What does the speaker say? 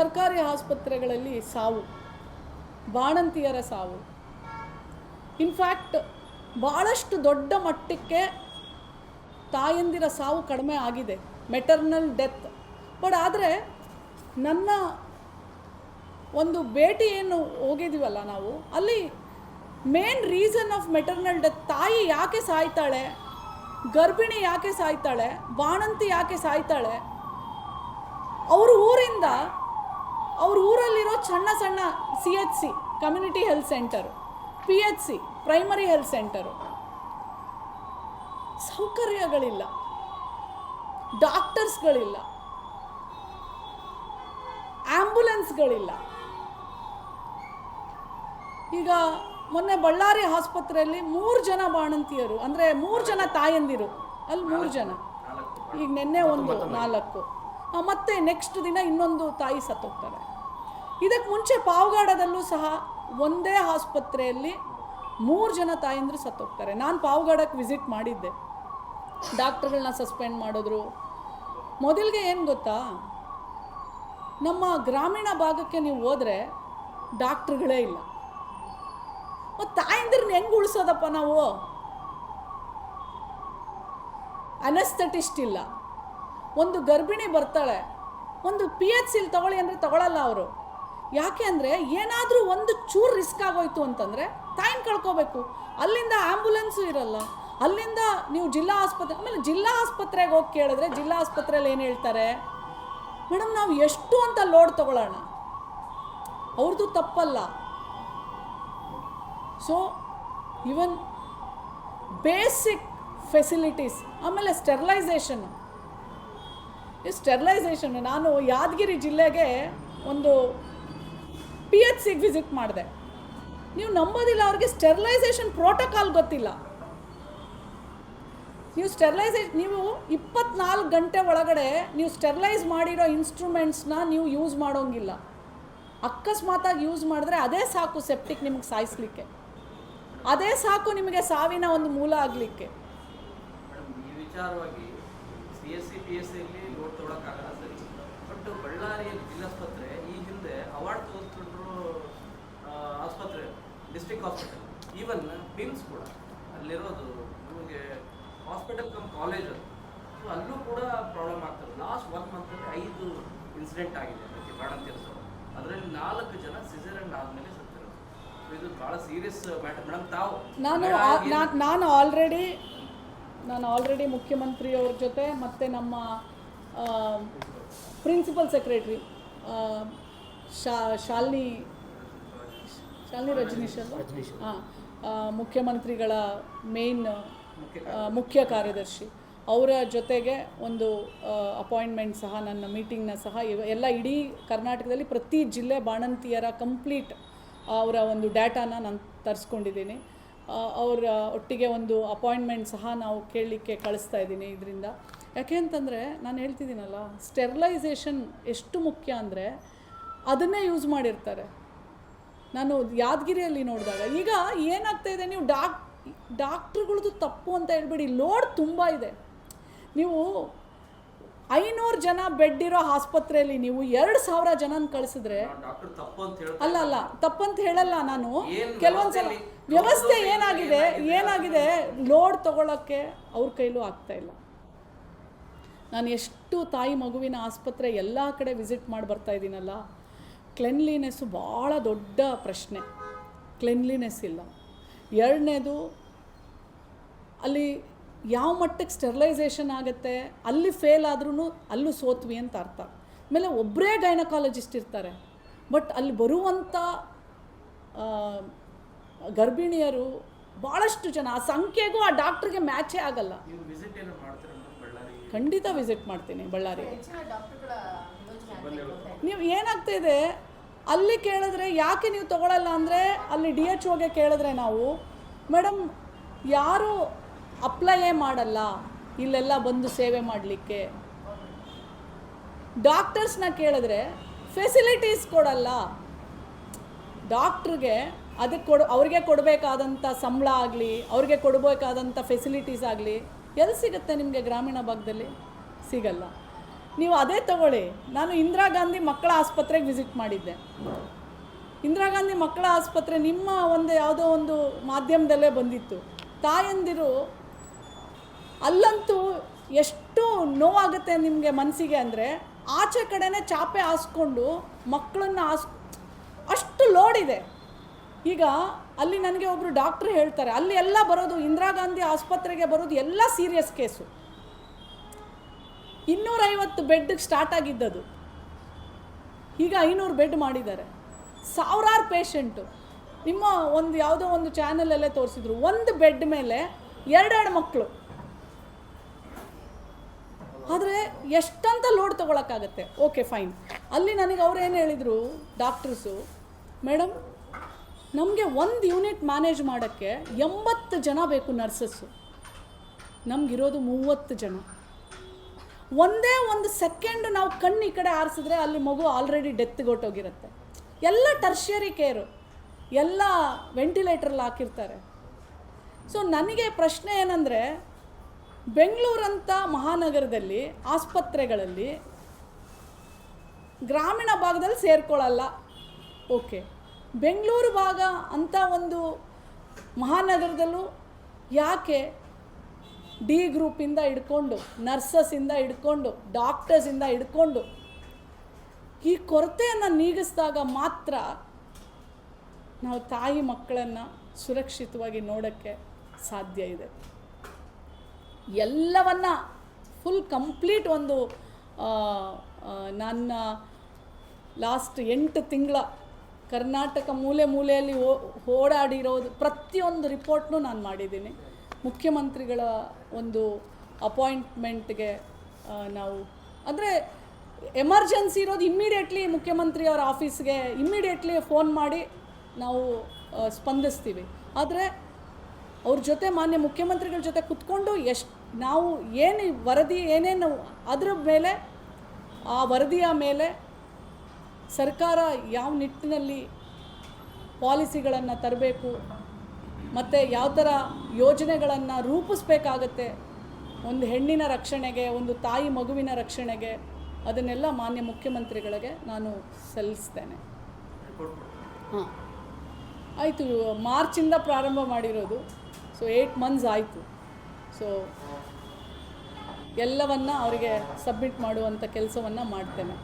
ಸರ್ಕಾರಿ ಆಸ್ಪತ್ರೆಗಳಲ್ಲಿ ಸಾವು, ಬಾಣಂತಿಯರ ಸಾವು. ಇನ್ಫ್ಯಾಕ್ಟ್ ಭಾಳಷ್ಟು ದೊಡ್ಡ ಮಟ್ಟಕ್ಕೆ ತಾಯಂದಿರ ಸಾವು ಕಡಿಮೆ ಆಗಿದೆ ಮೆಟರ್ನಲ್ ಡೆತ್ ಬಟ್ ಆದರೆ ನನ್ನ ಒಂದು ಭೇಟಿ ಏನು ಹೋಗಿದ್ದೀವಲ್ಲ ನಾವು, ಅಲ್ಲಿ main reason of maternal death ತಾಯಿ ಯಾಕೆ ಸಾಯ್ತಾಳೆ, ಗರ್ಭಿಣಿ ಯಾಕೆ ಸಾಯ್ತಾಳೆ, ಬಾಣಂತಿ ಯಾಕೆ ಸಾಯ್ತಾಳೆ, ಅವ್ರ ಊರಿಂದ ಸಣ್ಣ ಸಣ್ಣ C H C community health centre P H C primary health centre ಸೌಕರ್ಯಗಳಿಲ್ಲ. ಡಾಕ್ಟರ್ಸ್ಗಳಿಲ್ಲ. ಆ್ಯಂಬುಲೆನ್ಸ್ಗಳಿಲ್ಲ ಈಗ ಮೊನ್ನೆ ಬಳ್ಳಾರಿ ಆಸ್ಪತ್ರೆಯಲ್ಲಿ ಮೂರು ಜನ ಬಾಣಂತಿಯರು ಅಂದರೆ ಮೂರು ಜನ ತಾಯಂದಿರು. ಅಲ್ಲಿ ಮೂರು ಜನ. ಈಗ ನಿನ್ನೆ ಒಂದು ನಾಲ್ಕು. ಮತ್ತೆ ನೆಕ್ಸ್ಟ್ ದಿನ ಇನ್ನೊಂದು ತಾಯಿ ಸತ್ತೋಗ್ತಾರೆ. ಇದಕ್ಕೆ ಮುಂಚೆ ಪಾವಗಾಡದಲ್ಲೂ ಸಹ ಒಂದೇ ಆಸ್ಪತ್ರೆಯಲ್ಲಿ ಮೂರು ಜನ ತಾಯಂದಿರು ಸತ್ತೋಗ್ತಾರೆ. ನಾನು ಪಾವಗಾಡಕ್ಕೆ ವಿಸಿಟ್ ಮಾಡಿದ್ದೆ. ಡಾಕ್ಟ್ರುಗಳನ್ನ ಸಸ್ಪೆಂಡ್ ಮಾಡಿದ್ರು. ಮೊದಲಿಗೆ ಏನು ಗೊತ್ತಾ? ನಮ್ಮ ಗ್ರಾಮೀಣ ಭಾಗಕ್ಕೆ ನೀವು ಹೋದರೆ ಡಾಕ್ಟ್ರುಗಳೇ ಇಲ್ಲ. ಮತ್ತು ತಾಯಂದಿರನ್ನ ಹೆಂಗೆ ಉಳಿಸೋದಪ್ಪ ನಾವು? ಅನಸ್ಥೆಟಿಸ್ಟ್ ಇಲ್ಲ. ಒಂದು ಗರ್ಭಿಣಿ ಬರ್ತಾಳೆ. ಒಂದು ಪಿ ಎಚ್ ಸಿಲ್ ತಗೊಳ್ಳಿ ಅಂದರೆ ತಗೊಳ್ಳಲ್ಲ ಅವರು. ಯಾಕೆ ಅಂದರೆ ಏನಾದರೂ ಒಂದು ಚೂರು ರಿಸ್ಕ್ ಆಗೋಯ್ತು ಅಂತಂದರೆ ತಾಯಿನ ಕಳ್ಕೋಬೇಕು. ಅಲ್ಲಿಂದ ಆ್ಯಂಬುಲೆನ್ಸು ಇರಲ್ಲ. ಅಲ್ಲಿಂದ ನೀವು ಜಿಲ್ಲಾ ಆಸ್ಪತ್ರೆ, ಆಮೇಲೆ ಜಿಲ್ಲಾ ಆಸ್ಪತ್ರೆಗೆ ಹೋಗಿ ಕೇಳಿದ್ರೆ ಜಿಲ್ಲಾ ಆಸ್ಪತ್ರೆಯಲ್ಲಿ ಏನು ಹೇಳ್ತಾರೆ? ಮೇಡಮ್ ನಾವು ಎಷ್ಟು ಅಂತ ಲೋಡ್ ತಗೊಳ್ಳೋಣ. ಅವ್ರದ್ದು ತಪ್ಪಲ್ಲ. ಸೊ ಇವನ್ ಬೇಸಿಕ್ ಫೆಸಿಲಿಟೀಸ್ ಆಮೇಲೆ ಸ್ಟೆರ್ಲೈಸೇಷನ್ ಈ ಸ್ಟೆರ್ಲೈಸೇಷನ್ ನಾನು ಯಾದಗಿರಿ ಜಿಲ್ಲೆಗೆ ಒಂದು ಪಿ ಎಚ್ ಸಿಗೆ ವಿಸಿಟ್ ಮಾಡಿದೆ. ನೀವು ನಂಬೋದಿಲ್ಲ, ಅವ್ರಿಗೆ ಸ್ಟೆರ್ಲೈಸೇಷನ್ ಪ್ರೋಟೋಕಾಲ್ ಗೊತ್ತಿಲ್ಲ. ನೀವು ಸ್ಟೆರ್ಲೈಸೇಷನ್ ನೀವು ಇಪ್ಪತ್ನಾಲ್ಕು ಗಂಟೆ ಒಳಗಡೆ ನೀವು ಸ್ಟೆರ್ಲೈಸ್ ಮಾಡಿರೋ ಇನ್ಸ್ಟ್ರೂಮೆಂಟ್ಸ್ನ ನೀವು ಯೂಸ್ ಮಾಡೋಂಗಿಲ್ಲ. ಅಕಸ್ಮಾತಾಗಿ ಯೂಸ್ ಮಾಡಿದ್ರೆ ಅದೇ ಸಾಕು ಸೆಪ್ಟಿಕ್ ನಿಮಗೆ ಸಾಯಿಸ್ಲಿಕ್ಕೆ. ಅದೇ ಸಾಕು ನಿಮಗೆ ಸಾವಿನ ಒಂದು ಮೂಲ ಆಗಲಿಕ್ಕೆ. ಬಳ್ಳಾರಿಯಲ್ಲಿ ಈ ವಿಚಾರವಾಗಿ C S C P S ಸಿಯಲ್ಲಿ ಲೋಡ್ ತೊಗೊಳಕ್ಕಾಗಲ್ಲ ಸರಿ ಬಟ್ ಬಳ್ಳಾರಿಯಲ್ಲಿ ಜಿಲ್ಲಾಸ್ಪತ್ರೆ ಈ ಹಿಂದೆ ಅವಾರ್ಡ್ ತೆಗೆದುಕೊಂಡ್ರು ಆಸ್ಪತ್ರೆ ಡಿಸ್ಟ್ರಿಕ್ಟ್ ಹಾಸ್ಪಿಟಲ್ ಈವನ್ ಪಿಮ್ಸ್ ಕೂಡ ಅಲ್ಲಿರೋದು ನಮಗೆ ಹಾಸ್ಪಿಟಲ್ ಕಮ್ ಕಾಲೇಜ್ ಅದು. ಸೊ ಅಲ್ಲೂ ಕೂಡ ಪ್ರಾಬ್ಲಮ್ ಆಗ್ತದೆ. ಲಾಸ್ಟ್ ಒನ್ ಮಂತಲ್ಲಿ ಐದು ಇನ್ಸಿಡೆಂಟ್ ಆಗಿದೆ ಅದಕ್ಕೆ ಬಾಣಂತಿಯರ ಸಾವು ಅದರಲ್ಲಿ ನಾಲ್ಕು ಜನ ಸಿಸರನ್ ಆದಮೇಲೆ ಸತ್ತಿರೋದು. ಇದು ಭಾಳ ಸೀರಿಯಸ್ ಮ್ಯಾಟರ್ ಮೇಡಮ್ ತಾವು? ನಾನು ನಾನು ಆಲ್ರೆಡಿ ನಾನು ಆಲ್ರೆಡಿ ಮುಖ್ಯಮಂತ್ರಿಯವ್ರ ಜೊತೆ ಮತ್ತು ನಮ್ಮ ಪ್ರಿನ್ಸಿಪಲ್ ಸೆಕ್ರೆಟ್ರಿ ಶಾ ಶಾಲಿನಿ ಶಾಲಿನಿ ರಜನೀಶ್ ಅಲ್ವಾ ಹಾಂ. ಮುಖ್ಯಮಂತ್ರಿಗಳ ಮೇನ್ ಮುಖ್ಯ ಕಾರ್ಯದರ್ಶಿ. ಅವರ ಜೊತೆಗೆ ಒಂದು ಅಪಾಯಿಂಟ್ಮೆಂಟ್ ಸಹ ನನ್ನ ಮೀಟಿಂಗ್ನ ಸಹ ಇವ ಎಲ್ಲ ಇಡೀ ಕರ್ನಾಟಕದಲ್ಲಿ ಪ್ರತಿ ಜಿಲ್ಲೆ ಬಾಣಂತಿಯರ ಕಂಪ್ಲೀಟ್ ಅವರ ಒಂದು ಡೇಟಾನ ನಾನು ತರಿಸ್ಕೊಂಡಿದ್ದೀನಿ. ಅವರ ಒಟ್ಟಿಗೆ ಒಂದು ಅಪಾಯಿಂಟ್ಮೆಂಟ್ ಸಹ ನಾವು ಕೇಳಲಿಕ್ಕೆ ಕಳಿಸ್ತಾ ಇದ್ದೀನಿ ಇದರಿಂದ. ಯಾಕೆ ಅಂತಂದರೆ ನಾನು ಹೇಳ್ತಿದ್ದೀನಲ್ಲ ಸ್ಟೆರ್ಲೈಸೇಷನ್ ಎಷ್ಟು ಮುಖ್ಯ ಅಂದರೆ ಅದನ್ನೇ ಯೂಸ್ ಮಾಡಿರ್ತಾರೆ. ನಾನು ಯಾದಗಿರಿಯಲ್ಲಿ ನೋಡಿದಾಗ ಈಗ ಏನಾಗ್ತಾ ಇದೆ ನೀವು ಡಾಕ್ ಡಾಕ್ಟ್ರುಗಳದ್ದು ತಪ್ಪು ಅಂತ ಹೇಳ್ಬಿಡಿ ಲೋಡ್ ತುಂಬ ಇದೆ. ನೀವು ಐನೂರು ಜನ ಬೆಡ್ ಇರೋ ಆಸ್ಪತ್ರೆಯಲ್ಲಿ ನೀವು ಎರಡು ಸಾವಿರ ಜನನ ಕಳಿಸಿದ್ರೆ ಅಲ್ಲ ಅಲ್ಲ ತಪ್ಪಂತ ಹೇಳಲ್ಲ ನಾನು. ಕೆಲವೊಂದ್ಸಲ ವ್ಯವಸ್ಥೆ ಏನಾಗಿದೆ? ಏನಾಗಿದೆ? ಲೋಡ್ ತಗೊಳ್ಳೋಕ್ಕೆ ಅವ್ರ ಕೈಲೂ ಆಗ್ತಾ ಇಲ್ಲ. ನಾನು ಎಷ್ಟು ತಾಯಿ ಮಗುವಿನ ಆಸ್ಪತ್ರೆ ಎಲ್ಲ ಕಡೆ ವಿಸಿಟ್ ಮಾಡಿ ಬರ್ತಾ ಇದ್ದೀನಲ್ಲ ಕ್ಲೆನ್ಲಿನೆಸ್ಸು ಭಾಳ ದೊಡ್ಡ ಪ್ರಶ್ನೆ. ಕ್ಲೆನ್ಲಿನೆಸ್ ಇಲ್ಲ. ಎರಡನೇದು ಅಲ್ಲಿ ಯಾವ ಮಟ್ಟಕ್ಕೆ ಸ್ಟೆರ್ಲೈಸೇಷನ್ ಆಗುತ್ತೆ ಅಲ್ಲಿ ಫೇಲ್ ಆದ್ರೂ ಅಲ್ಲೂ ಸೋತ್ವಿ ಅಂತ ಅರ್ಥ. ಆಮೇಲೆ ಒಬ್ಬರೇ ಗೈನಕಾಲಜಿಸ್ಟ್ ಇರ್ತಾರೆ ಬಟ್ ಅಲ್ಲಿ ಬರುವಂಥ ಗರ್ಭಿಣಿಯರು ಭಾಳಷ್ಟು ಜನ ಆ ಸಂಖ್ಯೆಗೂ ಆ ಡಾಕ್ಟ್ರಿಗೆ ಮ್ಯಾಚೇ ಆಗಲ್ಲ. ಖಂಡಿತ ವಿಸಿಟ್ ಮಾಡ್ತೀನಿ ಬಳ್ಳಾರಿ. ನೀವು ಏನಾಗ್ತಾ ಇದೆ? ಅಲ್ಲಿ ಕೇಳಿದ್ರೆ ಯಾಕೆ ನೀವು ತಗೊಳ್ಳಲ್ಲ ಅಂದರೆ ಅಲ್ಲಿ ಡಿ ಎಚ್ ಓಗೆ ಕೇಳಿದ್ರೆ ನಾವು ಮೇಡಮ್ ಯಾರು ಅಪ್ಲೈಯೇ ಮಾಡಲ್ಲ, ಇಲ್ಲೆಲ್ಲ ಬಂದು ಸೇವೆ ಮಾಡಲಿಕ್ಕೆ? ಡಾಕ್ಟರ್ಸ್ನ ಕೇಳಿದ್ರೆ ಫೆಸಿಲಿಟೀಸ್ ಕೊಡಲ್ಲ. ಡಾಕ್ಟ್ರಿಗೆ ಅದಕ್ಕೆ ಕೊಡು, ಅವ್ರಿಗೆ ಕೊಡಬೇಕಾದಂಥ ಸಂಬಳ ಆಗಲಿ, ಅವ್ರಿಗೆ ಕೊಡಬೇಕಾದಂಥ ಫೆಸಿಲಿಟೀಸ್ ಆಗಲಿ, ಎಲ್ಲಿ ಸಿಗುತ್ತೆ ನಿಮಗೆ ಗ್ರಾಮೀಣ ಭಾಗದಲ್ಲಿ? ಸಿಗಲ್ಲ. ನೀವು ಅದೇ ತಗೊಳ್ಳಿ. ನಾನು ಇಂದಿರಾ ಗಾಂಧಿ ಮಕ್ಕಳ ಆಸ್ಪತ್ರೆಗೆ ವಿಸಿಟ್ ಮಾಡಿದ್ದೆ. ಇಂದಿರಾ ಗಾಂಧಿ ಮಕ್ಕಳ ಆಸ್ಪತ್ರೆ ನಿಮ್ಮ ಒಂದು ಯಾವುದೋ ಒಂದು ಮಾಧ್ಯಮದಲ್ಲೇ ಬಂದಿತ್ತು. ತಾಯಂದಿರು ಅಲ್ಲಂತೂ ಎಷ್ಟು ನೋವಾಗುತ್ತೆ ನಿಮಗೆ ಮನಸ್ಸಿಗೆ ಅಂದರೆ ಆಚೆ ಕಡೆನೇ ಚಾಪೆ ಹಾಸ್ಕೊಂಡು ಮಕ್ಕಳನ್ನ ಹಾಸ್, ಅಷ್ಟು ಲೋಡ್ ಇದೆ. ಈಗ ಅಲ್ಲಿ ನನಗೆ ಒಬ್ಬರು ಡಾಕ್ಟ್ರು ಹೇಳ್ತಾರೆ, ಅಲ್ಲಿ ಎಲ್ಲ ಬರೋದು ಇಂದಿರಾ ಗಾಂಧಿ ಆಸ್ಪತ್ರೆಗೆ ಬರೋದು ಎಲ್ಲ ಸೀರಿಯಸ್ ಕೇಸು ಇನ್ನೂರೈವತ್ತು ಬೆಡ್ಗೆ ಸ್ಟಾರ್ಟ್ ಆಗಿದ್ದದು. ಈಗ ಐನೂರು ಬೆಡ್ ಮಾಡಿದ್ದಾರೆ. ಸಾವಿರಾರು ಪೇಷಂಟು ನಿಮ್ಮ ಒಂದು ಯಾವುದೋ ಒಂದು ಚಾನಲಲ್ಲೇ ತೋರಿಸಿದ್ರು. ಒಂದು ಬೆಡ್ ಮೇಲೆ ಎರಡೆರಡು ಮಕ್ಕಳು ಆದರೆ ಎಷ್ಟಂತ ಲೋಡ್ ತೊಗೊಳಕ್ಕಾಗತ್ತೆ? ಓಕೆ ಫೈನ್ ಅಲ್ಲಿ ನನಗೆ ಅವ್ರು ಹೇಳಿದರು? ಡಾಕ್ಟರ್ಸು ಮೇಡಮ್ ನಮಗೆ ಒಂದು ಯೂನಿಟ್ ಮ್ಯಾನೇಜ್ ಮಾಡೋಕ್ಕೆ ಎಂಬತ್ತು ಜನ ಬೇಕು ನರ್ಸಸ್ಸು ನಮಗಿರೋದು ಮೂವತ್ತು ಜನ. ಒಂದೇ ಒಂದು ಸೆಕೆಂಡ್ ನಾವು ಕಣ್ಣು ಈ ಕಡೆ ಆರಿಸಿದ್ರೆ ಅಲ್ಲಿ ಮಗು ಆಲ್ರೆಡಿ ಡೆತ್ಗೊಟ್ಟೋಗಿರುತ್ತೆ ಎಲ್ಲ ಟರ್ಷಿಯರಿ ಕೇರು ಎಲ್ಲ ವೆಂಟಿಲೇಟ್ರಲ್ಲಿ ಹಾಕಿರ್ತಾರೆ. ಸೊ ನನಗೆ ಪ್ರಶ್ನೆ ಏನಂದರೆ ಬೆಂಗಳೂರಂಥ ಮಹಾನಗರದಲ್ಲಿ, ಆಸ್ಪತ್ರೆಗಳಲ್ಲಿ ಗ್ರಾಮೀಣ ಭಾಗದಲ್ಲಿ ಸೇರ್ಕೊಳ್ಳಲ್ಲ. ಓಕೆ ಬೆಂಗಳೂರು ಭಾಗ ಅಂತ ಒಂದು ಮಹಾನಗರದಲ್ಲೂ ಯಾಕೆ ಡಿ ಗ್ರೂಪಿಂದ ಹಿಡ್ಕೊಂಡು ನರ್ಸಸ್ಸಿಂದ ಹಿಡ್ಕೊಂಡು ಡಾಕ್ಟರ್ಸಿಂದ ಹಿಡ್ಕೊಂಡು, ಈ ಕೊರತೆಯನ್ನು ನೀಗಿಸಿದಾಗ ಮಾತ್ರ ನಾವು ತಾಯಿ ಮಕ್ಕಳನ್ನು ಸುರಕ್ಷಿತವಾಗಿ ನೋಡೋಕ್ಕೆ ಸಾಧ್ಯ ಇದೆ. ಎಲ್ಲವನ್ನ ಫುಲ್ ಕಂಪ್ಲೀಟ್ ಒಂದು ನನ್ನ ಲಾಸ್ಟ್ ಎಂಟು ತಿಂಗಳ ಕರ್ನಾಟಕ ಮೂಲೆ ಮೂಲೆಯಲ್ಲಿ ಓಡಾಡಿರೋದು ಪ್ರತಿಯೊಂದು ರಿಪೋರ್ಟ್ನೂ ನಾನು ಮಾಡಿದ್ದೀನಿ. ಮುಖ್ಯಮಂತ್ರಿಗಳ ಒಂದು ಅಪಾಯಿಂಟ್ಮೆಂಟ್ಗೆ ನಾವು, ಅಂದರೆ ಎಮರ್ಜೆನ್ಸಿ ಇರೋದು ಇಮ್ಮಿಡಿಯೇಟ್ಲಿ ಮುಖ್ಯಮಂತ್ರಿ ಅವರ ಆಫೀಸ್ಗೆ ಇಮ್ಮಿಡಿಯೇಟ್ಲಿ ಫೋನ್ ಮಾಡಿ ನಾವು ಸ್ಪಂದಿಸ್ತೀವಿ. ಆದರೆ ಅವ್ರ ಜೊತೆ ಮಾನ್ಯ ಮುಖ್ಯಮಂತ್ರಿಗಳ ಜೊತೆ ಕುತ್ಕೊಂಡು ಎಷ್ಟು, ನಾವು ಏನು ವರದಿ ಏನೇನು ಅದರ ಮೇಲೆ, ಆ ವರದಿಯ ಮೇಲೆ ಸರ್ಕಾರ ಯಾವ ನಿಟ್ಟಿನಲ್ಲಿ ಪಾಲಿಸಿಗಳನ್ನು ತರಬೇಕು ಮತ್ತು ಯಾವ ಥರ ಯೋಜನೆಗಳನ್ನು ರೂಪಿಸ್ಬೇಕಾಗತ್ತೆ? ಒಂದು ಹೆಣ್ಣಿನ ರಕ್ಷಣೆಗೆ ಒಂದು ತಾಯಿ ಮಗುವಿನ ರಕ್ಷಣೆಗೆ ಅದನ್ನೆಲ್ಲ ಮಾನ್ಯ ಮುಖ್ಯಮಂತ್ರಿಗಳಿಗೆ ನಾನು ಸಲ್ಲಿಸ್ತೇನೆ. ಹಾಂ. ಆಯಿತು ಮಾರ್ಚಿಂದ ಪ್ರಾರಂಭ ಮಾಡಿರೋದು. ಸೊ ಏಯ್ಟ್ ಮಂತ್ಸ್ ಆಯಿತು. ಸೊ ಎಲ್ಲವನ್ನು ಅವರಿಗೆ ಸಬ್ಮಿಟ್ ಮಾಡುವಂಥ ಕೆಲಸವನ್ನು ಮಾಡ್ತೇನೆ.